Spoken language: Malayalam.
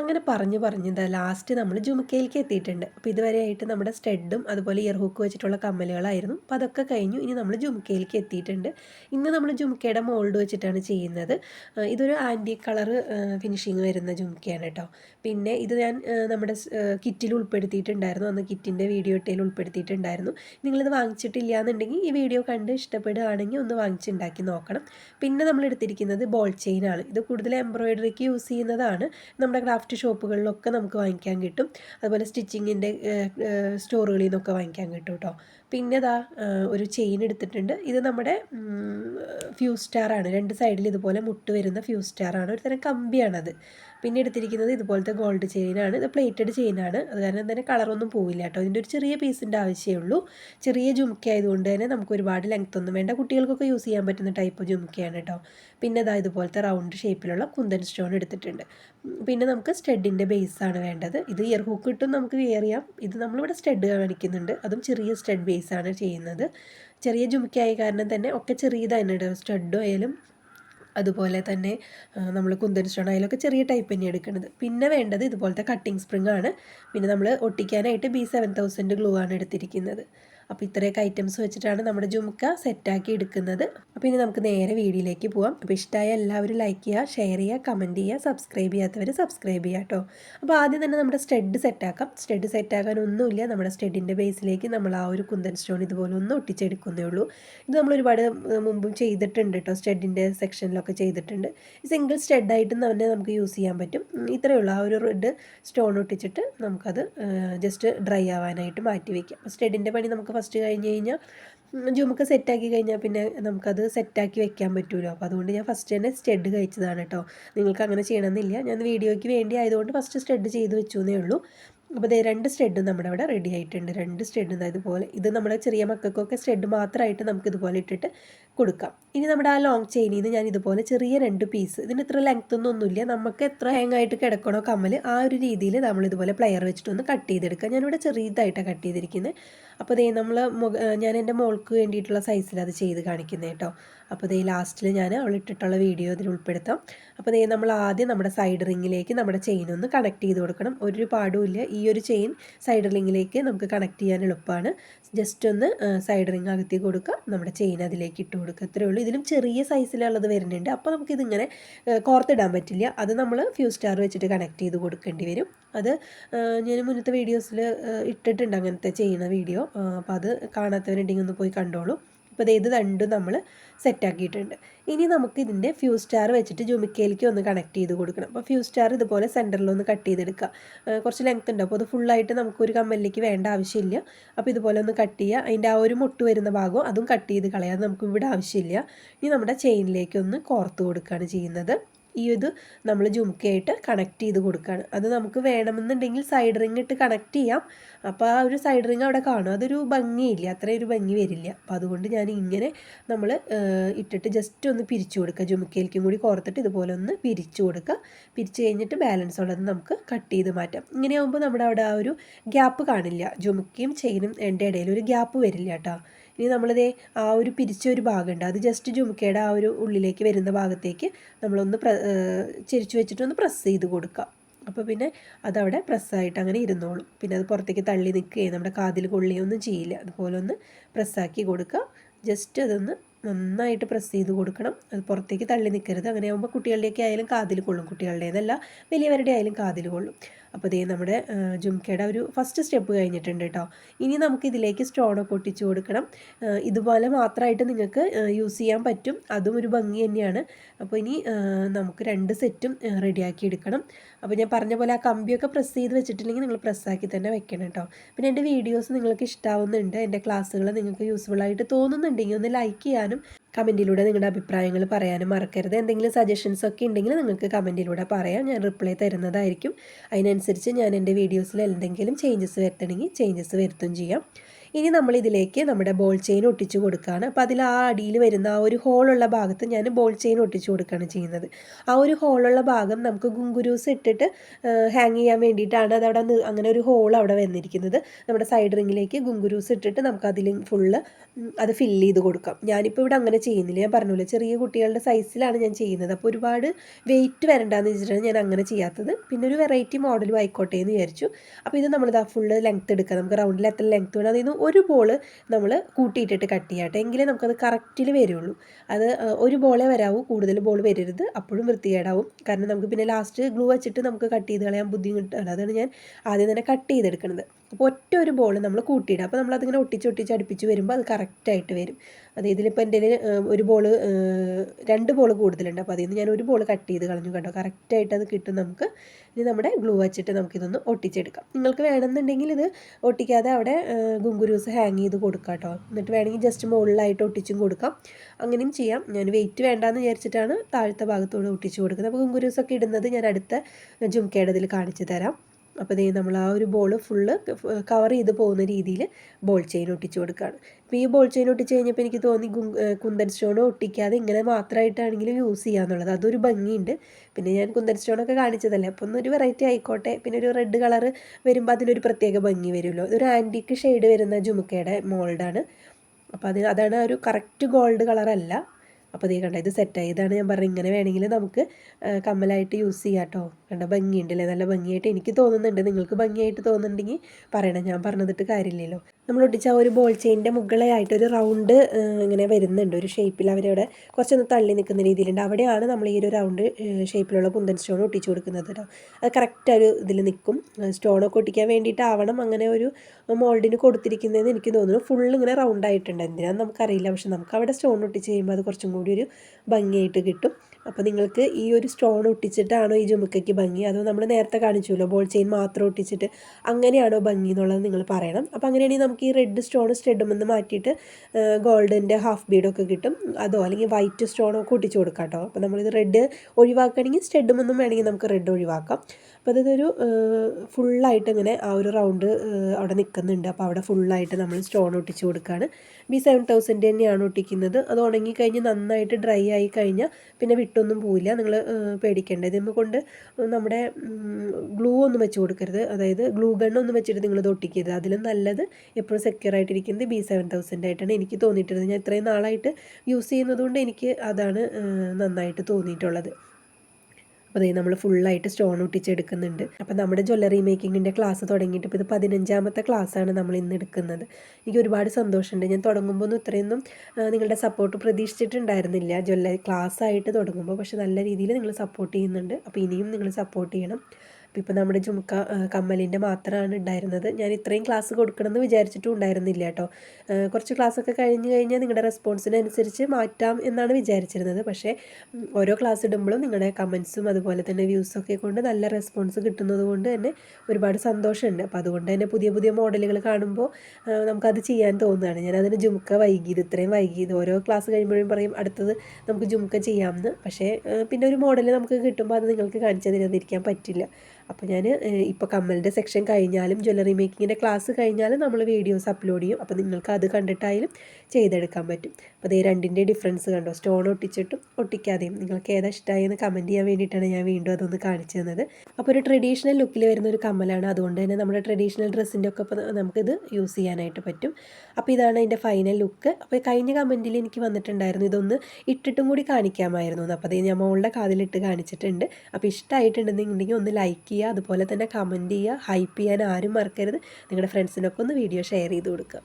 അങ്ങനെ പറഞ്ഞു പറഞ്ഞ്. ഇതാ ലാസ്റ്റ് നമ്മൾ ജുമക്കയിലേക്ക് എത്തിയിട്ടുണ്ട്. അപ്പോൾ ഇതുവരെയായിട്ട് നമ്മുടെ സ്റ്റെഡും അതുപോലെ ഇയർ ഹുക്ക് വെച്ചിട്ടുള്ള കമ്മലുകളായിരുന്നു. അപ്പോൾ അതൊക്കെ കഴിഞ്ഞു. ഇനി നമ്മൾ ജുമക്കയിലേക്ക് എത്തിയിട്ടുണ്ട്. ഇന്ന് നമ്മൾ ജുമക്കയുടെ മോൾഡ് വെച്ചിട്ടാണ് ചെയ്യുന്നത്. ഇതൊരു ആന്റി കളർ ഫിനിഷിങ് വരുന്ന ജുമക്കയാണ് കേട്ടോ പിന്നെ ഇത് ഞാൻ നമ്മുടെ കിറ്റിൽ ഉൾപ്പെടുത്തിയിട്ടുണ്ടായിരുന്നു. അന്ന് കിറ്റിന്റെ വീഡിയോ ഇട്ടയിൽ ഉൾപ്പെടുത്തിയിട്ടുണ്ടായിരുന്നു. നിങ്ങളിത് വാങ്ങിച്ചിട്ടില്ല എന്നുണ്ടെങ്കിൽ ഈ വീഡിയോ കണ്ട് ഇഷ്ടപ്പെടുകയാണെങ്കിൽ ഒന്ന് വാങ്ങിച്ചുണ്ടാക്കി നോക്കണം. പിന്നെ നമ്മൾ എടുത്തിരിക്കുന്നത് ബോൾ ചെയിനാണ് ഇത് കൂടുതൽ എംബ്രോയിഡറിക്ക് യൂസ് ചെയ്യുന്നതാണ്. നമ്മുടെ ക്രാഫ്റ്റ് ഷോപ്പുകളിലൊക്കെ നമുക്ക് വാങ്ങിക്കാൻ കിട്ടും. അതുപോലെ സ്റ്റിച്ചിങ്ങിന്റെ സ്റ്റോറുകളിൽ നിന്നൊക്കെ വാങ്ങിക്കാൻ കിട്ടും കേട്ടോ പിന്നെ ഇതാ ഒരു ചെയിൻ എടുത്തിട്ടുണ്ട്. ഇത് നമ്മുടെ ഫ്യൂസ് സ്റ്റാർ ആണ്. രണ്ട് സൈഡിൽ ഇതുപോലെ മുട്ട് വരുന്ന ഫ്യൂസ് സ്റ്റാർ ആണ്. ഒരു തരം കമ്പിയാണത്. പിന്നെ എടുത്തിരിക്കുന്നത് ഇതുപോലത്തെ ഗോൾഡ് ചെയിനാണ് ഇത് പ്ലേറ്റഡ് ചെയിനാണ് അത് കാരണം തന്നെ കളറൊന്നും പോവില്ല കേട്ടോ. ഇതിന്റെ ഒരു ചെറിയ പീസിന്റെ ആവശ്യമേ ഉള്ളൂ. ചെറിയ ജുംക്ക ആയതുകൊണ്ട് തന്നെ നമുക്ക് ഒരുപാട് ലെങ്ത് ഒന്നും വേണ്ട. കുട്ടികൾക്കൊക്കെ യൂസ് ചെയ്യാൻ പറ്റുന്ന ടൈപ്പ് ജുംക്കയാണ് കേട്ടോ. പിന്നെ ഇതാ ഇതുപോലത്തെ റൗണ്ട് ഷേപ്പിലുള്ള കുന്തൻ സ്റ്റോൺ എടുത്തിട്ടുണ്ട്. പിന്നെ നമുക്ക് സ്റ്റഡിന്റെ ബേസാണ് വേണ്ടത്. ഇത് ഇയർ ഹുക്ക് ഇട്ടും നമുക്ക് വെയർ ചെയ്യാം. ഇത് നമ്മളിവിടെ സ്റ്റെഡ് കാണിക്കുന്നുണ്ട്. അതും ചെറിയ സ്റ്റഡ് ബേസാണ് ചെയ്യുന്നത്. ചെറിയ ജുമുക്കായ കാരണം തന്നെ ഒക്കെ ചെറിയതാണ് കേട്ടോ സ്റ്റഡ് ആയാലും അതുപോലെ തന്നെ നമ്മൾ കുന്തൻ സ്റ്റോൺ ആയാലൊക്കെ ചെറിയ ടൈപ്പ് തന്നെ എടുക്കുന്നത്. പിന്നെ വേണ്ടത് ഇതുപോലത്തെ കട്ടിങ് സ്പ്രിങ് ആണ്. പിന്നെ നമ്മൾ ഒട്ടിക്കാനായിട്ട് ബി സെവൻ തൗസൻഡ് ഗ്ലൂ ആണ് എടുത്തിരിക്കുന്നത്. അപ്പോൾ ഇത്രയൊക്കെ ഐറ്റംസ് വെച്ചിട്ടാണ് നമ്മുടെ ജുമുക്ക സെറ്റാക്കി എടുക്കുന്നത്. അപ്പോൾ ഇനി നമുക്ക് നേരെ വീഡിയോയിലേക്ക് പോവാം. അപ്പോൾ ഇഷ്ടമായ എല്ലാവരും ലൈക്ക് ചെയ്യുക ഷെയർ ചെയ്യുക കമന്റ് ചെയ്യുക സബ്സ്ക്രൈബ് ചെയ്യാത്തവർ സബ്സ്ക്രൈബ് ചെയ്യുക കേട്ടോ. അപ്പോൾ ആദ്യം തന്നെ നമ്മുടെ സ്റ്റെഡ് സെറ്റാക്കാം സ്റ്റെഡ് സെറ്റാക്കാൻ ഒന്നുമില്ല. നമ്മുടെ സ്റ്റെഡിന്റെ ബേസിലേക്ക് നമ്മൾ ആ ഒരു കുന്തൻ സ്റ്റോൺ ഇതുപോലെ ഒന്ന് ഒട്ടിച്ചെടുക്കുന്നേ ഉള്ളൂ. ഇത് നമ്മൾ ഒരുപാട് മുമ്പും ചെയ്തിട്ടുണ്ട് കേട്ടോ. സ്റ്റെഡിന്റെ സെക്ഷനിലൊക്കെ ചെയ്തിട്ടുണ്ട്. സിംഗിൾ സ്റ്റെഡായിട്ട് തന്നെ നമുക്ക് യൂസ് ചെയ്യാൻ പറ്റും. ഇത്രയേ ഉള്ളൂ. ആ ഒരു റെഡ് സ്റ്റോൺ ഒട്ടിച്ചിട്ട് നമുക്കത് ജസ്റ്റ് ഡ്രൈ ആവാനായിട്ട് മാറ്റി വയ്ക്കാം സ്റ്റെഡിന്റെ പണി നമുക്ക് ഫസ്റ്റ് കഴിഞ്ഞ് കഴിഞ്ഞാൽ ജുമുക്ക് സെറ്റാക്കി കഴിഞ്ഞാൽ പിന്നെ നമുക്കത് സെറ്റാക്കി വെക്കാൻ പറ്റുമല്ലോ അപ്പോൾ അതുകൊണ്ട് ഞാൻ ഫസ്റ്റ് തന്നെ സ്റ്റെഡ് കഴിച്ചതാണ് കേട്ടോ നിങ്ങൾക്ക് അങ്ങനെ ചെയ്യണമെന്നില്ല. ഞാൻ വീഡിയോയ്ക്ക് വേണ്ടി ആയതുകൊണ്ട് ഫസ്റ്റ് സ്റ്റെഡ് ചെയ്ത് വെച്ചു എന്നേ ഉള്ളൂ. അപ്പോൾ ദേ രണ്ട് സ്റ്റെഡും നമ്മുടെ ഇവിടെ റെഡി ആയിട്ടുണ്ട്. രണ്ട് സ്റ്റെഡും ഇതുപോലെ ഇത് നമ്മുടെ ചെറിയ മക്കൾക്കൊക്കെ സ്റ്റെഡ് മാത്രമായിട്ട് നമുക്ക് ഇതുപോലെ ഇട്ടിട്ട് കൊടുക്കാം. ഇനി നമ്മുടെ ആ ലോങ് ചെയിനിൽ നിന്ന് ഞാൻ ഇതുപോലെ ചെറിയ രണ്ട് പീസ് ഇതിന് ഇത്ര ലെങ്ത് ഒന്നും ഒന്നുമില്ല. നമുക്ക് എത്ര ഹാങ് ആയിട്ട് കിടക്കണോ കമ്മൽ ആ ഒരു രീതിയിൽ നമ്മൾ ഇതുപോലെ പ്ലെയർ വെച്ചിട്ടൊന്ന് കട്ട് ചെയ്തെടുക്കുക ഞാനിവിടെ ചെറിയതായിട്ടാണ് കട്ട് ചെയ്തിരിക്കുന്നത് അപ്പോൾ ദേ നമ്മൾ ഞാൻ എന്റെ മോൾക്ക് വേണ്ടിയിട്ടുള്ള സൈസിൽ അത് ചെയ്ത് കാണിക്കുന്നത് കേട്ടോ. അപ്പോൾ ഇതേ ലാസ്റ്റിൽ ഞാൻ അവൾ ഇട്ടിട്ടുള്ള വീഡിയോ ഇതിൽ ഉൾപ്പെടുത്താം. അപ്പോൾ ദേ നമ്മൾ ആദ്യം നമ്മുടെ സൈഡ് റിങ്ങിലേക്ക് നമ്മുടെ ചെയിൻ ഒന്ന് കണക്ട് ചെയ്ത് കൊടുക്കണം. ഒരു പാടുമില്ല ഈ ഒരു ചെയിൻ സൈഡ് റിങ്ങിലേക്ക് നമുക്ക് കണക്ട് ചെയ്യാൻ എളുപ്പമാണ്. ജസ്റ്റ് ഒന്ന് സൈഡ് റിങ് അകത്തി കൊടുക്കുക. നമ്മുടെ ചെയിൻ അതിലേക്ക് ഇട്ട് കൊടുക്കുക. അത്രേ ഉള്ളൂ. ഇതിലും ചെറിയ സൈസിലുള്ളത് വരുന്നുണ്ട്. അപ്പോൾ നമുക്കിതിങ്ങനെ കോർത്തിടാൻ പറ്റില്ല. അത് നമ്മൾ ഫ്യൂ സ്റ്റാർ വെച്ചിട്ട് കണക്ട് ചെയ്ത് കൊടുക്കേണ്ടി വരും. അത് ഞാൻ മുന്നത്തെ വീഡിയോസിൽ ഇട്ടിട്ടുണ്ട് അങ്ങനത്തെ ചെയ്യുന്ന വീഡിയോ. അപ്പോൾ അത് കാണാത്തവരുണ്ടെങ്കിൽ ഒന്ന് പോയി കണ്ടോളൂ. ഇപ്പോൾ ഇത് രണ്ടും നമ്മൾ സെറ്റാക്കിയിട്ടുണ്ട് ഇനി നമുക്ക് ഇതിന്റെ ഫ്യൂ സ്റ്റാർ വെച്ചിട്ട് ജുമിക്കയിലേക്ക് ഒന്ന് കണക്ട് ചെയ്ത് കൊടുക്കണം. അപ്പോൾ ഫ്യൂ സ്റ്റാർ ഇതുപോലെ സെന്ററിലൊന്ന് കട്ട് ചെയ്തെടുക്കുക. കുറച്ച് ലെങ്ത് ഉണ്ട്. അപ്പോൾ അത് ഫുള്ളായിട്ട് നമുക്കൊരു കമ്മലിലേക്ക് വേണ്ട ആവശ്യമില്ല. അപ്പോൾ ഇതുപോലെ ഒന്ന് കട്ട് ചെയ്യുക. അതിന്റെ ആ ഒരു മുട്ട് വരുന്ന ഭാഗം അതും കട്ട് ചെയ്ത് കളയാതെ നമുക്ക് ഇവിടെ ആവശ്യമില്ല. ഇനി നമ്മുടെ ചെയിനിലേക്ക് ഒന്ന് കോർത്ത് കൊടുക്കുകയാണ് ചെയ്യുന്നത്. ഈ ഇത് നമ്മൾ ജുംക്കയായിട്ട് കണക്ട് ചെയ്ത് കൊടുക്കുകയാണ് അത് നമുക്ക് വേണമെന്നുണ്ടെങ്കിൽ സൈഡ് റിങ് ഇട്ട് കണക്ട് ചെയ്യാം. അപ്പോൾ ആ ഒരു സൈഡ് റിങ് അവിടെ കാണും. അതൊരു ഭംഗിയില്ല. അത്ര ഒരു ഭംഗി വരില്ല. അപ്പോൾ അതുകൊണ്ട് ഞാൻ ഇങ്ങനെ നമ്മൾ ഇട്ടിട്ട് ജസ്റ്റ് ഒന്ന് പിരിച്ചു കൊടുക്കുക ജുമുക്കയിലേക്കും കൂടി കോർത്തിട്ട് ഇതുപോലെ ഒന്ന് പിരിച്ചു കൊടുക്കുക പിരിച്ചു കഴിഞ്ഞിട്ട് ബാലൻസ് ഉള്ളത് നമുക്ക് കട്ട് ചെയ്ത് മാറ്റാം. ഇങ്ങനെ ഇങ്ങനെയാകുമ്പോൾ നമ്മുടെ അവിടെ ആ ഒരു ഗ്യാപ്പ് കാണില്ല. ജുമുക്കയും ചെയിനും എന്റെ ഇടയിൽ ഒരു ഗ്യാപ്പ് വരില്ല കേട്ടോ. ഇനി നമ്മളിതേ ആ ഒരു പിരിച്ച ഒരു ഭാഗമുണ്ട്. അത് ജസ്റ്റ് ജുമുക്കയുടെ ആ ഒരു ഉള്ളിലേക്ക് വരുന്ന ഭാഗത്തേക്ക് നമ്മളൊന്ന് പ്ര ചെരിച്ചു വെച്ചിട്ടൊന്ന് പ്രസ് ചെയ്ത് കൊടുക്കാം. അപ്പോൾ പിന്നെ അതവിടെ പ്രസ്സായിട്ട് അങ്ങനെ ഇരുന്നോളും. പിന്നെ അത് പുറത്തേക്ക് തള്ളി നിൽക്കുകയും നമ്മുടെ കാതിൽ കൊള്ളുകയൊന്നും ചെയ്യില്ല. അതുപോലെ ഒന്ന് പ്രസ്സാക്കി കൊടുക്കുക. ജസ്റ്റ് അതൊന്ന് നന്നായിട്ട് പ്രസ് ചെയ്ത് കൊടുക്കണം. അത് പുറത്തേക്ക് തള്ളി നിൽക്കരുത് അങ്ങനെ ആകുമ്പോൾ കുട്ടികളുടെയൊക്കെ ആയാലും കാതിൽ കൊള്ളും. കുട്ടികളുടേതല്ല വലിയവരുടെ ആയാലും കാതിൽ കൊള്ളും. അപ്പോൾ ദേ നമ്മുടെ ജുംക്കയുടെ ഒരു ഫസ്റ്റ് സ്റ്റെപ്പ് കഴിഞ്ഞിട്ടുണ്ട് കേട്ടോ ഇനി നമുക്ക് ഇതിലേക്ക് സ്റ്റോൺ ഒട്ടിച്ച് കൊടുക്കണം. ഇതുപോലെ മാത്രമായിട്ട് നിങ്ങൾക്ക് യൂസ് ചെയ്യാൻ പറ്റും. അതും ഒരു ഭംഗി തന്നെയാണ്. അപ്പോൾ ഇനി നമുക്ക് രണ്ട് സെറ്റും റെഡിയാക്കി എടുക്കണം. അപ്പോൾ ഞാൻ പറഞ്ഞ പോലെ ആ കമ്പിയൊക്കെ പ്രസ് ചെയ്ത് വെച്ചിട്ടില്ലെങ്കിൽ നിങ്ങൾ പ്രസ്സാക്കി തന്നെ വെക്കണം കേട്ടോ പിന്നെ എന്റെ വീഡിയോസ് നിങ്ങൾക്ക് ഇഷ്ടാവുന്നുണ്ട്. എന്റെ ക്ലാസ്സുകൾ നിങ്ങൾക്ക് യൂസ്ഫുൾ ആയിട്ട് തോന്നുന്നുണ്ടെങ്കിൽ ഒന്ന് ലൈക്ക് ചെയ്യാനും കമന്റിലൂടെ നിങ്ങളുടെ അഭിപ്രായങ്ങൾ പറയാനും മറക്കരുത്. എന്തെങ്കിലും സജഷൻസ് ഒക്കെ ഉണ്ടെങ്കിൽ നിങ്ങൾക്ക് കമന്റിലൂടെ പറയാം. ഞാൻ റിപ്ലൈ തരുന്നതായിരിക്കും. അതിനനുസരിച്ച് ഞാൻ എന്റെ വീഡിയോസിൽ എന്തെങ്കിലും ചേഞ്ചസ് വരുത്തണമെങ്കിൽ ചേഞ്ചസ് വരുത്തുകയും ചെയ്യാം. ഇനി നമ്മൾ ഇതിലേക്ക് നമ്മുടെ ബോൾ ചെയിൻ ഒട്ടിച്ചു കൊടുക്കുകയാണ്. അപ്പോൾ അതിൽ ആ അടിയിൽ വരുന്ന ആ ഒരു ഹോളുള്ള ഭാഗത്ത് ഞാൻ ബോൾ ചെയിൻ ഒട്ടിച്ചു കൊടുക്കുകയാണ് ചെയ്യുന്നത്. ആ ഒരു ഹോളുള്ള ഭാഗം നമുക്ക് ഗുങ്കുരൂസ് ഇട്ടിട്ട് ഹാങ് ചെയ്യാൻ വേണ്ടിയിട്ടാണ് അതവിടെ അങ്ങനെ ഒരു ഹോൾ അവിടെ വന്നിരിക്കുന്നത്. നമ്മുടെ സൈഡ് റിങ്ങിലേക്ക് ഗുങ്കുരൂസ് ഇട്ടിട്ട് നമുക്ക് അതിൽ ഫുള്ള് അത് ഫില്ല് ചെയ്ത് കൊടുക്കാം. ഞാനിപ്പോൾ ഇവിടെ അങ്ങനെ ചെയ്യുന്നില്ല. ഞാൻ പറഞ്ഞില്ല ചെറിയ കുട്ടികളുടെ സൈസിലാണ് ഞാൻ ചെയ്യുന്നത്. അപ്പോൾ ഒരുപാട് വെയിറ്റ് വരണ്ടെന്ന് വെച്ചിട്ടാണ് ഞാൻ അങ്ങനെ ചെയ്യാത്തത്. പിന്നെ ഒരു വെറൈറ്റി മോഡലും ആയിക്കോട്ടെ എന്ന് വിചാരിച്ചു. അപ്പോൾ ഇത് നമ്മളിതാ ഫുള്ള് ലെങ്ത് എടുക്കുക നമുക്ക് റൗണ്ടിൽ എത്ര ലെങ്ത് വേണം? അതിൽ നിന്ന് ഒരു ബോൾ നമ്മൾ കൂട്ടിയിട്ടിട്ട് കട്ട് ചെയ്യാട്ടെ എങ്കിലേ നമുക്കത് കറക്റ്റിൽ വരുള്ളൂ. അത് ഒരു ബോളേ വരാവൂ കൂടുതൽ ബോൾ വരരുത്. അപ്പോഴും വൃത്തികേടാവും. കാരണം നമുക്ക് പിന്നെ ലാസ്റ്റ് ഗ്ലൂ വെച്ചിട്ട് നമുക്ക് കട്ട് ചെയ്ത് കളയാൻ ബുദ്ധിമുട്ടാണ് അതാണ് ഞാൻ ആദ്യം തന്നെ കട്ട് ചെയ്തെടുക്കുന്നത് അപ്പോൾ ഒറ്റ ഒരു ബോൾ നമ്മൾ കൂട്ടിയിടുക. അപ്പോൾ നമ്മളതിങ്ങനെ ഒട്ടിച്ച് ഒട്ടിച്ച് അടുപ്പിച്ച് വരുമ്പോൾ അത് കറക്റ്റായിട്ട് വരും. അത് ഇതിലിപ്പോൾ എന്റെ ഒരു ബോൾ രണ്ട് ബോൾ കൂടുതലുണ്ട്. അപ്പോൾ അതിൽ നിന്ന് ഞാൻ ഒരു ബോൾ കട്ട് ചെയ്ത് കളഞ്ഞു കേട്ടോ. കറക്റ്റായിട്ട് അത് കിട്ടും നമുക്ക്. ഇനി നമ്മുടെ ഗ്ലൂ വെച്ചിട്ട് നമുക്കിതൊന്ന് ഒട്ടിച്ചെടുക്കാം. നിങ്ങൾക്ക് വേണമെന്നുണ്ടെങ്കിൽ ഇത് ഒട്ടിക്കാതെ അവിടെ ഗുങ്കുരൂസ് ഹാങ് ചെയ്ത് കൊടുക്കാം കേട്ടോ. എന്നിട്ട് വേണമെങ്കിൽ ജസ്റ്റ് മുകളിലായിട്ട് ഒട്ടിച്ചും കൊടുക്കാം. അങ്ങനെയും ചെയ്യാം. ഞാൻ വെയിറ്റ് വേണ്ടാന്ന് വിചാരിച്ചിട്ടാണ് താഴത്തെ ഭാഗത്തോട് ഒട്ടിച്ച് കൊടുക്കുന്നത്. അപ്പോൾ ഗുങ്കുരൂസൊക്കെ ഇടുന്നത് ഞാൻ അടുത്ത ജുംകേടതിൽ കാണിച്ചു തരാം. അപ്പോൾ ഇതേ നമ്മൾ ആ ഒരു ബോൾ ഫുള്ള് കവർ ചെയ്ത് പോകുന്ന രീതിയിൽ ബോൾ ചെയിൻ ഒട്ടിച്ചു കൊടുക്കുകയാണ് അപ്പോൾ ഈ ബോൾ ചെയിൻ ഒട്ടിച്ച് കഴിഞ്ഞപ്പോൾ എനിക്ക് തോന്നി കുന്തൻ സ്റ്റോൺ ഒട്ടിക്കാതെ ഇങ്ങനെ മാത്രമായിട്ടാണെങ്കിലും യൂസ് ചെയ്യാന്നുള്ളത്. അതൊരു ഭംഗിയുണ്ട്. പിന്നെ ഞാൻ കുന്തൻ സ്റ്റോണൊക്കെ കാണിച്ചതല്ലേ? അപ്പോൾ ഒന്നൊരു വെറൈറ്റി ആയിക്കോട്ടെ. പിന്നെ ഒരു റെഡ് കളർ വരുമ്പോൾ അതിനൊരു പ്രത്യേക ഭംഗി വരുമല്ലോ. ഇതൊരു ആന്റിക്ക് ഷെയ്ഡ് വരുന്ന ജുമുക്കയുടെ മോൾഡാണ് അപ്പോൾ അത് അതാണ് ഒരു കറക്റ്റ് ഗോൾഡ് കളറല്ല അപ്പോൾ അതേ കണ്ട ഇത് സെറ്റായി ഇതാണ് ഞാൻ പറഞ്ഞത്. ഇങ്ങനെ വേണമെങ്കിൽ നമുക്ക് കമ്മലായിട്ട് യൂസ് ചെയ്യാം കേട്ടോ കണ്ട ഭംഗിയുണ്ടല്ലേ? നല്ല ഭംഗിയായിട്ട് എനിക്ക് തോന്നുന്നുണ്ട്. നിങ്ങൾക്ക് ഭംഗിയായിട്ട് തോന്നുന്നുണ്ടെങ്കിൽ പറയണം. ഞാൻ പറഞ്ഞതിട്ട് കാര്യമില്ലല്ലോ. നമ്മൾ ഒട്ടിച്ച ആ ഒരു ബോൾ ചെയിന്റെ മുകളിലായിട്ട് ഒരു റൗണ്ട് ഇങ്ങനെ വരുന്നുണ്ട്. ഒരു ഷേപ്പിൽ അവരവിടെ കുറച്ചൊന്ന് തള്ളി നിൽക്കുന്ന രീതിയിലുണ്ട്. അവിടെയാണ് നമ്മൾ ഈ ഒരു റൗണ്ട് ഷേപ്പിലുള്ള കുന്തൻ സ്റ്റോൺ ഒട്ടിച്ചു കൊടുക്കുന്നത് കേട്ടോ. അത് കറക്റ്റ് ഒരു ഇതിൽ നിൽക്കും. സ്റ്റോണൊക്കെ ഒട്ടിക്കാൻ വേണ്ടിയിട്ടാവണം അങ്ങനെ ഒരു മോൾഡിന് കൊടുത്തിരിക്കുന്നതെന്ന് എനിക്ക് തോന്നുന്നു. ഫുൾ ഇങ്ങനെ റൗണ്ട് ആയിട്ടുണ്ട്. എന്തിനാണെന്ന് നമുക്കറിയില്ല. പക്ഷെ നമുക്ക് അവിടെ സ്റ്റോൺ ഒട്ടിച്ച് കഴിയുമ്പോൾ അത് കുറച്ചും കൂടി ഒരു ഭംഗിയായിട്ട് കിട്ടും. അപ്പോൾ നിങ്ങൾക്ക് ഈ ഒരു സ്റ്റോൺ ഒട്ടിച്ചിട്ടാണോ ഈ ജുമുക്കയ്ക്ക് ഭംഗി? അതോ നമ്മൾ നേരത്തെ കാണിച്ചുല്ലോ ബോൾ ചെയിൻ മാത്രം ഒട്ടിച്ചിട്ട് അങ്ങനെയാണോ ഭംഗി എന്നുള്ളത് നിങ്ങൾ പറയണം. അപ്പോൾ അങ്ങനെയാണെങ്കിൽ നമുക്ക് ഈ റെഡ് സ്റ്റോൺ സ്റ്റെഡുമെന്ന് മാറ്റിയിട്ട് ഗോൾഡിന്റെ ഹാഫ് ബീഡൊക്കെ കിട്ടും. അതോ അല്ലെങ്കിൽ വൈറ്റ് സ്റ്റോണോ ഒക്കെ കൊടുക്കാം കേട്ടോ അപ്പോൾ നമ്മളിത് റെഡ് ഒഴിവാക്കുകയാണെങ്കിൽ സ്റ്റെഡുമെന്നും വേണമെങ്കിൽ നമുക്ക് റെഡ് ഒഴിവാക്കാം. അപ്പോൾ അതൊരു ഫുള്ളായിട്ട് ഇങ്ങനെ ആ ഒരു റൗണ്ട് അവിടെ നിൽക്കുന്നുണ്ട് അപ്പോൾ അവിടെ ഫുള്ളായിട്ട് നമ്മൾ സ്റ്റോൺ ഒട്ടിച്ച് കൊടുക്കുകയാണ് ബി സെവൻ തൗസൻഡ് തന്നെയാണ് ഒട്ടിക്കുന്നത്. അത് ഉണങ്ങിക്കഴിഞ്ഞ് നന്നായിട്ട് ഡ്രൈ ആയി കഴിഞ്ഞാൽ പിന്നെ വിട്ടൊന്നും പോവില്ല. നിങ്ങൾ പേടിക്കേണ്ട. ഇതിമ്മ കൊണ്ട് നമ്മുടെ ഗ്ലൂ ഒന്നും വെച്ച് കൊടുക്കരുത്. അതായത് ഗ്ലൂ ഗണ്ണൊന്നും വെച്ചിട്ട് നിങ്ങൾ നിങ്ങളിത് ഒട്ടിക്കരുത്. അതിലും നല്ലത് എപ്പോഴും സെക്യൂർ ആയിട്ടിരിക്കുന്നത് ബി സെവൻ തൗസൻഡ് ആയിട്ടാണ് എനിക്ക് തോന്നിയിട്ടുള്ളത്. ഞാൻ ഇത്രയും നാളായിട്ട് യൂസ് ചെയ്യുന്നതുകൊണ്ട് എനിക്ക് അതാണ് നന്നായിട്ട് തോന്നിയിട്ടുള്ളത്. അപ്പോൾ നമ്മൾ ഫുള്ളായിട്ട് സ്റ്റോൺ ഒട്ടിച്ചെടുക്കുന്നുണ്ട്. അപ്പോൾ നമ്മുടെ ജ്വല്ലറി മേക്കിങ്ങിന്റെ ക്ലാസ് തുടങ്ങിയിട്ട് ഇപ്പോൾ ഇത് പതിനഞ്ചാമത്തെ ക്ലാസ്സാണ് നമ്മൾ ഇന്ന് എടുക്കുന്നത്. എനിക്ക് ഒരുപാട് സന്തോഷമുണ്ട്. ഞാൻ തുടങ്ങുമ്പോൾ ഒന്നും ഇത്രയൊന്നും നിങ്ങളുടെ സപ്പോർട്ട് പ്രതീക്ഷിച്ചിട്ടുണ്ടായിരുന്നില്ല. ജ്വല്ലറി ക്ലാസ്സായിട്ട് തുടങ്ങുമ്പോൾ പക്ഷേ നല്ല രീതിയിൽ നിങ്ങൾ സപ്പോർട്ട് ചെയ്യുന്നുണ്ട്. അപ്പോൾ ഇനിയും നിങ്ങൾ സപ്പോർട്ട് ചെയ്യണം. ഇപ്പോൾ നമ്മുടെ ജുമുക്ക കമ്മലിന്റെ മാത്രമാണ് ഉണ്ടായിരുന്നത് ഞാൻ ഇത്രയും ക്ലാസ് കൊടുക്കണമെന്ന് വിചാരിച്ചിട്ടും ഉണ്ടായിരുന്നില്ല കേട്ടോ കുറച്ച് ക്ലാസ്സൊക്കെ കഴിഞ്ഞ് കഴിഞ്ഞാൽ നിങ്ങളുടെ റെസ്പോൺസിനനുസരിച്ച് മാറ്റാം എന്നാണ് വിചാരിച്ചിരുന്നത്. പക്ഷേ ഓരോ ക്ലാസ് ഇടുമ്പോഴും നിങ്ങളുടെ കമൻസും അതുപോലെ തന്നെ വ്യൂസൊക്കെ കൊണ്ട് നല്ല റെസ്പോൺസ് കിട്ടുന്നത് കൊണ്ട് തന്നെ ഒരുപാട് സന്തോഷമുണ്ട് അപ്പോൾ അതുകൊണ്ട് തന്നെ പുതിയ പുതിയ മോഡലുകൾ കാണുമ്പോൾ നമുക്കത് ചെയ്യാൻ തോന്നുകയാണ് ഞാൻ അതിന് ജുംക്ക വൈകിയത് ഇത്രയും വൈകിയത് ഓരോ ക്ലാസ് കഴിയുമ്പോഴും പറയും അടുത്തത് നമുക്ക് ജുംക്ക ചെയ്യാമെന്ന് പക്ഷേ പിന്നെ ഒരു മോഡൽ നമുക്ക് കിട്ടുമ്പോൾ അത് നിങ്ങൾക്ക് കാണിച്ചു തരാതിരിക്കാൻ പറ്റില്ല. അപ്പോൾ ഞാൻ ഇപ്പോൾ കമ്മലിന്റെ സെക്ഷൻ കഴിഞ്ഞാലും ജ്വല്ലറി മേക്കിങ്ങിന്റെ ക്ലാസ് കഴിഞ്ഞാലും നമ്മൾ വീഡിയോസ് അപ്ലോഡ് ചെയ്യും. അപ്പോൾ നിങ്ങൾക്ക് അത് കണ്ടിട്ടായാലും ചെയ്തെടുക്കാൻ പറ്റും. അപ്പോൾ അതേ രണ്ടിന്റെ ഡിഫറൻസ് കണ്ടോ? സ്റ്റോൺ ഒട്ടിച്ചിട്ടും ഒട്ടിക്കാതെയും. നിങ്ങൾക്ക് ഏതാ ഇഷ്ടമായെന്ന് കമന്റ് ചെയ്യാൻ വേണ്ടിയിട്ടാണ് ഞാൻ വീണ്ടും അതൊന്ന് കാണിച്ചു തന്നത്. അപ്പോൾ ഒരു ട്രഡീഷണൽ ലുക്കിൽ വരുന്ന ഒരു കമ്മലാണ്. അതുകൊണ്ട് തന്നെ നമ്മുടെ ട്രഡീഷണൽ ഡ്രസ്സിന്റെ ഒക്കെ നമുക്കിത് യൂസ് ചെയ്യാനായിട്ട് പറ്റും. അപ്പോൾ ഇതാണ് അതിന്റെ ഫൈനൽ ലുക്ക്. അപ്പോൾ കഴിഞ്ഞ കമന്റിൽ എനിക്ക് വന്നിട്ടുണ്ടായിരുന്നു ഇതൊന്ന് ഇട്ടിട്ടും കൂടി കാണിക്കാമായിരുന്നു അപ്പോൾ അതേ ഞാൻ മോളുടെ കാതിലിട്ട് കാണിച്ചിട്ടുണ്ട്. അപ്പോൾ ഇഷ്ടമായിട്ടുണ്ടെന്നുണ്ടെങ്കിൽ ഒന്ന് ലൈക്ക് ചെയ്യുക. അതുപോലെ തന്നെ കമന്റ് ചെയ്യുക. ഹൈപ്പ് ചെയ്യാൻ ആരും മറക്കരുത്. നിങ്ങളുടെ ഫ്രണ്ട്സിനൊക്കെ ഒന്ന് വീഡിയോ ഷെയർ ചെയ്ത് കൊടുക്കുക.